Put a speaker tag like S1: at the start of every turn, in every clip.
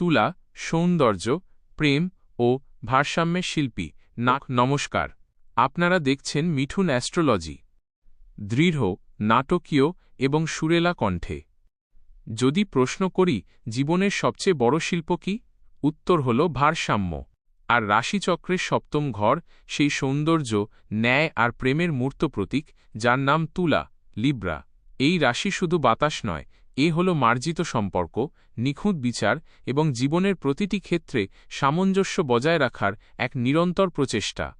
S1: তুলা, সৌন্দর্য, প্রেম ও ভারসাম্যের শিল্পী। নাক, নমস্কার। আপনারা দেখছেন মিঠুন অ্যাস্ট্রোলজি। দৃঢ়, নাটকীয় এবং সুরেলা কণ্ঠে। যদি প্রশ্ন করি, জীবনের সবচেয়ে বড় শিল্প কি? উত্তর হল ভারসাম্য। আর রাশিচক্রের সপ্তম ঘর, সেই সৌন্দর্য, ন্যায় আর প্রেমের মূর্ত প্রতীক, যার নাম তুলা, লিব্রা। এই রাশি শুধু বাতাস নয় এ হল মার্জিত সম্পর্ক, নিখুঁত বিচার এবং জীবনের প্রতিটি ক্ষেত্রে সামঞ্জস্য বজায় রাখার এক নিরন্তর প্রচেষ্টা।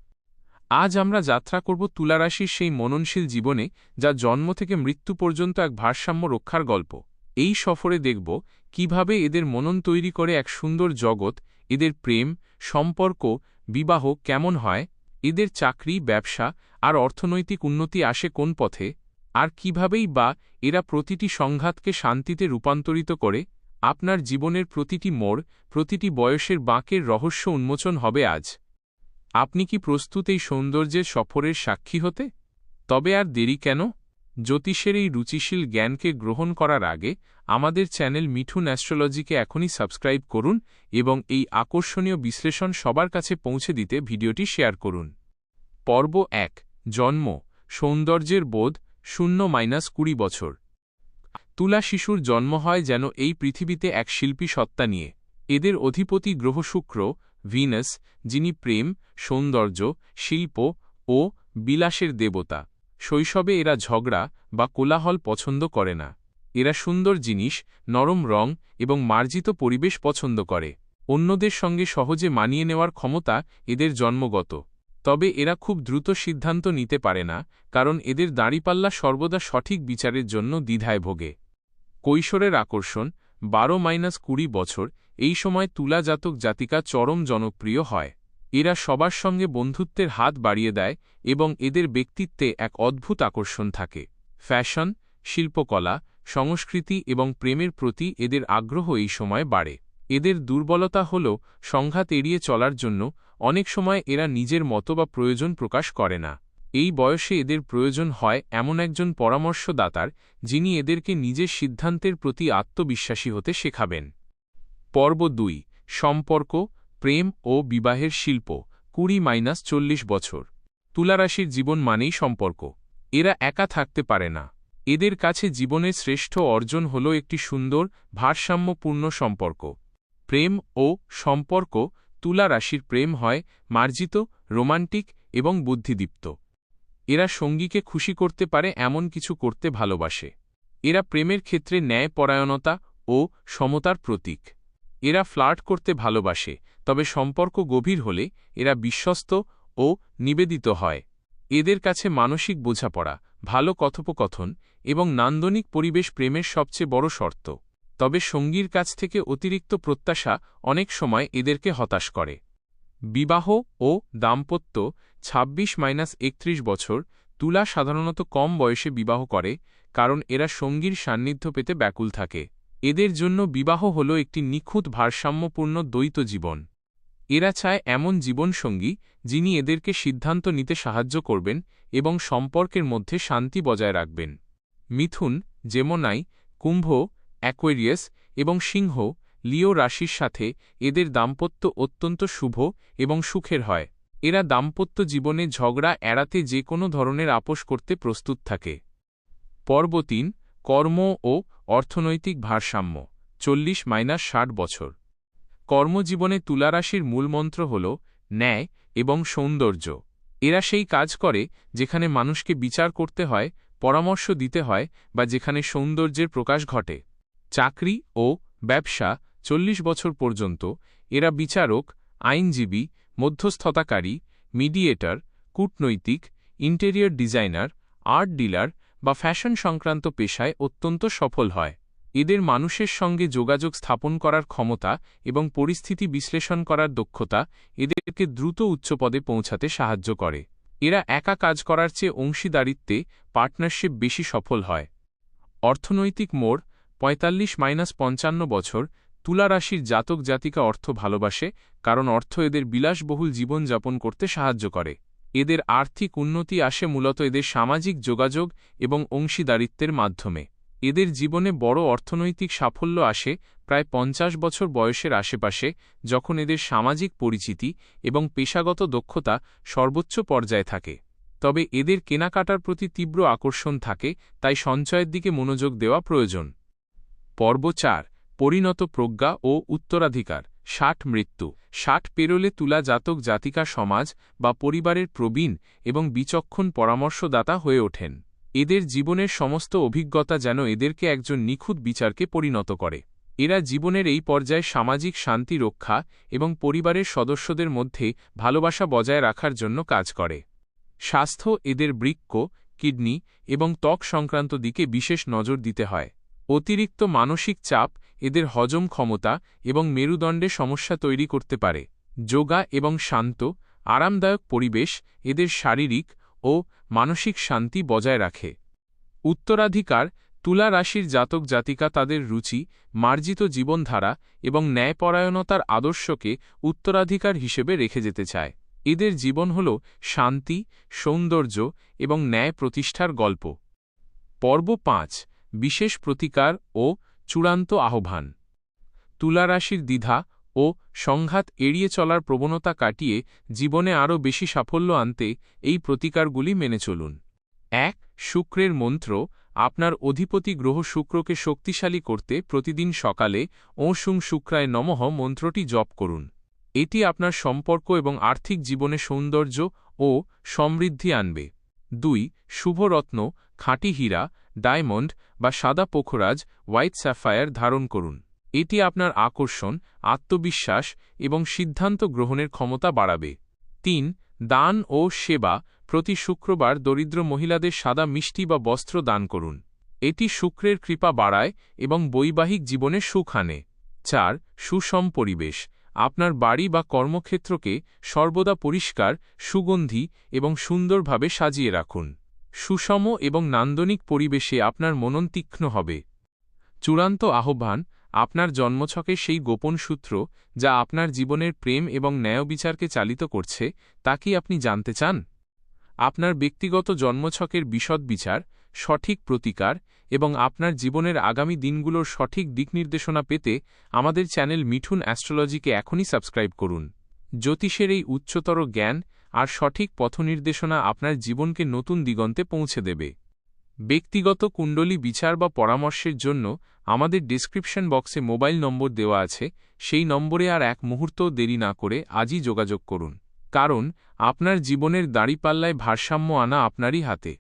S1: আজ আমরা যাত্রা করব তুলারাশির সেই মননশীল জীবনে যা জন্ম থেকে মৃত্যু পর্যন্ত এক ভারসাম্য রক্ষার গল্প। এই সফরে দেখব কীভাবে এদের মনন তৈরি করে এক সুন্দর জগৎ, এদের প্রেম, সম্পর্ক, বিবাহ কেমন হয়, এদের চাকরি, ব্যবসা, আর অর্থনৈতিক উন্নতি আসে কোন পথে আর কিভাবেই বা এরা প্রতিটি সংঘাতকে শান্তিতে রূপান্তরিত করে, আপনার জীবনের প্রতিটি মোড়, প্রতিটি বয়সের বাঁকের রহস্য উন্মোচন হবে আজ। আপনি কি প্রস্তুত এই সৌন্দর্যের সফরের সাক্ষী হতে? তবে আর দেরি কেন? জ্যোতিষের এই রুচিশীল জ্ঞানকে গ্রহণ করার আগে আমাদের চ্যানেল মিঠুন অ্যাস্ট্রোলজিকে এখনই সাবস্ক্রাইব করুন এবং এই আকর্ষণীয় বিশ্লেষণ সবার কাছে পৌঁছে দিতে ভিডিওটি শেয়ার করুন। পর্ব এক, জন্ম, সৌন্দর্যের বোধ শূন্য মাইনাস কুড়ি বছর। তুলা শিশুর জন্ম হয় যেন এই পৃথিবীতে এক শিল্পী সত্তা নিয়ে। এদের অধিপতি গ্রহ শুক্র ভিনাস, যিনি প্রেম, সৌন্দর্য, শিল্প ও বিলাসের দেবতা। শৈশবে এরা ঝগড়া বা কোলাহল পছন্দ করে না। এরা সুন্দর জিনিস, নরম রং এবং মার্জিত পরিবেশ পছন্দ করে। অন্যদের সঙ্গে সহজে মানিয়ে নেওয়ার ক্ষমতা এদের জন্মগত। তবে এরা খুব দ্রুত সিদ্ধান্ত নিতে পারে না, কারণ এদের দাঁড়িপাল্লা সর্বদা সঠিক বিচারের জন্য দ্বিধায় ভোগে। কৈশোরের আকর্ষণ, বারো মাইনাস কুড়ি বছর, এই সময় তুলা জাতক জাতিকা চরম জনপ্রিয় হয়। এরা সবার সঙ্গে বন্ধুত্বের হাত বাড়িয়ে দেয় এবং এদের ব্যক্তিত্বে এক অদ্ভুত আকর্ষণ থাকে। ফ্যাশন, শিল্পকলা, সংস্কৃতি এবং প্রেমের প্রতি এদের আগ্রহ এই সময় বাড়ে। এদের দুর্বলতা হল সংঘাত এড়িয়ে চলার জন্য অনেক সময় এরা নিজের মতো বা প্রয়োজন প্রকাশ করে না। এই বয়সে এদের প্রয়োজন হয় এমন একজন পরামর্শদাতার যিনি এদেরকে নিজের সিদ্ধান্তের প্রতি আত্মবিশ্বাসী হতে শেখাবেন। পর্ব দুই, সম্পর্ক, প্রেম ও বিবাহের শিল্প, কুড়ি মাইনাস চল্লিশ বছর। তুলারাশির জীবন মানেই সম্পর্ক। এরা একা থাকতে পারে না। এদের কাছে জীবনের শ্রেষ্ঠ অর্জন হল একটি সুন্দর, ভারসাম্যপূর্ণ সম্পর্ক। প্রেম ও সম্পর্ক তুলা রাশির প্রেম হয় মার্জিত, রোমান্টিক এবং বুদ্ধিদীপ্ত। এরা সঙ্গীকে খুশি করতে পারে, এমন কিছু করতে ভালোবাসে। এরা প্রেমের ক্ষেত্রে ন্যায়পরায়ণতা ও সমতার প্রতীক। এরা ফ্লার্ট করতে ভালোবাসে, তবে সম্পর্ক গভীর হলে এরা বিশ্বস্ত ও নিবেদিত হয়। এদের কাছে মানসিক বোঝাপড়া, ভালো কথোপকথন এবং নান্দনিক পরিবেশ প্রেমের সবচেয়ে বড় শর্ত। তবে সঙ্গীর কাছ থেকে অতিরিক্ত প্রত্যাশা অনেক সময় এদেরকে হতাশ করে। বিবাহ ও দাম্পত্য ২৬ মাইনাস একত্রিশ বছর তুলা সাধারণত কম বয়সে বিবাহ করে, কারণ এরা সঙ্গীর সান্নিধ্য পেতে ব্যাকুল থাকে। এদের জন্য বিবাহ হল একটি নিখুঁত ভারসাম্যপূর্ণ দ্বৈত জীবন। এরা চায় এমন জীবনসঙ্গী যিনি এদেরকে সিদ্ধান্ত নিতে সাহায্য করবেন এবং সম্পর্কের মধ্যে শান্তি বজায় রাখবেন। মিথুন জেমোনাই কুম্ভ অ্যাকোয়ারিয়াস এবং সিংহ, লিও রাশির সাথে এদের দাম্পত্য অত্যন্ত শুভ এবং সুখের হয়। এরা দাম্পত্য জীবনে ঝগড়া এড়াতে যে কোনো ধরনের আপোষ করতে প্রস্তুত থাকে। পর্ব তিন কর্ম ও অর্থনৈতিক ভারসাম্য, চল্লিশ মাইনাস ষাট বছর। কর্মজীবনে তুলারাশির মূলমন্ত্র হল ন্যায় এবং সৌন্দর্য। এরা সেই কাজ করে যেখানে মানুষকে বিচার করতে হয়, পরামর্শ দিতে হয় বা যেখানে সৌন্দর্যের প্রকাশ ঘটে। চাকরি ও ব্যবসা চল্লিশ বছর পর্যন্ত এরা বিচারক, আইনজীবী, মধ্যস্থতাকারী, মিডিয়েটর, কূটনৈতিক, ইন্টেরিয়র ডিজাইনার, আর্ট ডিলার বা ফ্যাশন সংক্রান্ত পেশায় অত্যন্ত সফল হয়। এদের মানুষের সঙ্গে যোগাযোগ স্থাপন করার ক্ষমতা এবং পরিস্থিতি বিশ্লেষণ করার দক্ষতা এদেরকে দ্রুত উচ্চপদে পৌঁছাতে সাহায্য করে। এরা একা কাজ করার চেয়ে অংশীদারিত্বে পার্টনারশিপ বেশি সফল হয়। অর্থনৈতিক মোড় পঁয়তাল্লিশ মাইনাস পঞ্চান্ন বছর তুলারাশির জাতক জাতিকা অর্থ ভালোবাসে, কারণ অর্থ এদের বিলাসবহুল জীবনযাপন করতে সাহায্য করে। এদের আর্থিক উন্নতি আসে মূলত এদের সামাজিক যোগাযোগ এবং অংশীদারিত্বের মাধ্যমে। এদের জীবনে বড় অর্থনৈতিক সাফল্য আসে প্রায় পঞ্চাশ বছর বয়সের আশেপাশে, যখন এদের সামাজিক পরিচিতি এবং পেশাগত দক্ষতা সর্বোচ্চ পর্যায়ে থাকে। তবে এদের কেনাকাটার প্রতি তীব্র আকর্ষণ থাকে, তাই সঞ্চয়ের দিকে মনোযোগ দেওয়া প্রয়োজন। পর্ব চার, পরিণত প্রজ্ঞা ও উত্তরাধিকার, ষাট মৃত্যু। ষাট পেরোলে তুলা জাতক জাতিকা সমাজ বা পরিবারের প্রবীণ এবং বিচক্ষণ পরামর্শদাতা হয়ে ওঠেন। এদের জীবনের সমস্ত অভিজ্ঞতা যেন এদেরকে একজন নিখুঁত বিচারকে পরিণত করে। এরা জীবনের এই পর্যায়ে সামাজিক শান্তি রক্ষা এবং পরিবারের সদস্যদের মধ্যে ভালোবাসা বজায় রাখার জন্য কাজ করে। স্বাস্থ্য, এদের বৃক্ক, কিডনি এবং ত্বক সংক্রান্ত দিকে বিশেষ নজর দিতে হয়। অতিরিক্ত মানসিক চাপ, এদের হজম ক্ষমতা এবং মেরুদণ্ডে সমস্যা তৈরি করতে পারে। যোগা এবং শান্ত, আরামদায়ক পরিবেশ এদের শারীরিক ও মানসিক শান্তি বজায় রাখে। উত্তরাধিকার, তুলা রাশির জাতক জাতিকা তাদের রুচি, মার্জিত জীবনধারা এবং ন্যায়পরায়ণতার আদর্শকে উত্তরাধিকার হিসেবে রেখে যেতে চায়। এদের জীবন হল শান্তি, সৌন্দর্য এবং ন্যায় প্রতিষ্ঠার গল্প। পর্ব পাঁচ বিশেষ প্রতিকার ও চূড়ান্ত আহ্বান। তুলারাশির দ্বিধা ও সংঘাত এড়িয়ে চলার প্রবণতা কাটিয়ে জীবনে আরও বেশি সাফল্য আনতে এই প্রতিকারগুলি মেনে চলুন। এক, শুক্রের মন্ত্র, আপনার অধিপতি গ্রহ শুক্রকে শক্তিশালী করতে প্রতিদিন সকালে ওঁসুং শুক্রায় নমঃ মন্ত্রটি জপ করুন। এটি আপনার সম্পর্ক এবং আর্থিক জীবনে সৌন্দর্য ও সমৃদ্ধি আনবে। দুই, শুভরত্ন, খাঁটি হীরা ডায়মন্ড বা সাদা পোখরাজ হোয়াইট স্যাফায়ার ধারণ করুন। এটি আপনার আকর্ষণ, আত্মবিশ্বাস এবং সিদ্ধান্ত গ্রহণের ক্ষমতা বাড়াবে। তিন, দান ও সেবা প্রতি শুক্রবার দরিদ্র মহিলাদের সাদা মিষ্টি বা বস্ত্র দান করুন। এটি শুক্রের কৃপা বাড়ায় এবং বৈবাহিক জীবনে সুখ আনে। চার, সুষম পরিবেশ। আপনার বাড়ি বা কর্মক্ষেত্রকে সর্বদা পরিষ্কার, সুগন্ধি এবং সুন্দরভাবে সাজিয়ে রাখুন। সুষম এবং নান্দনিক পরিবেশে আপনার মনন তীক্ষ্ণ হবে। চূড়ান্ত আহ্বান, আপনার জন্মছকে সেই গোপন সূত্র, যা আপনার জীবনের প্রেম এবং ন্যায়বিচারকে চালিত করছে, তা কি আপনি জানতে চান? আপনার ব্যক্তিগত জন্মছকের বিশদ বিচার, সঠিক প্রতিকার এবং আপনার জীবনের আগামী দিনগুলোর সঠিক দিকনির্দেশনা পেতে আমাদের চ্যানেল মিঠুন অ্যাস্ট্রোলজিকে এখনই সাবস্ক্রাইব করুন। জ্যোতিষের এই উচ্চতর জ্ঞান আর সঠিক পথনির্দেশনা আপনার জীবনকে নতুন দিগন্তে পৌঁছে দেবে। ব্যক্তিগত কুণ্ডলী বিচার বা পরামর্শের জন্য আমাদের ডিসক্রিপশন বক্সে মোবাইল নম্বর দেওয়া আছে, সেই নম্বরে আর এক মুহূর্তও দেরি না করে আজই যোগাযোগ করুন। কারণ, আপনার জীবনের দাঁড়িপাল্লায় ভারসাম্য আনা আপনারই হাতে।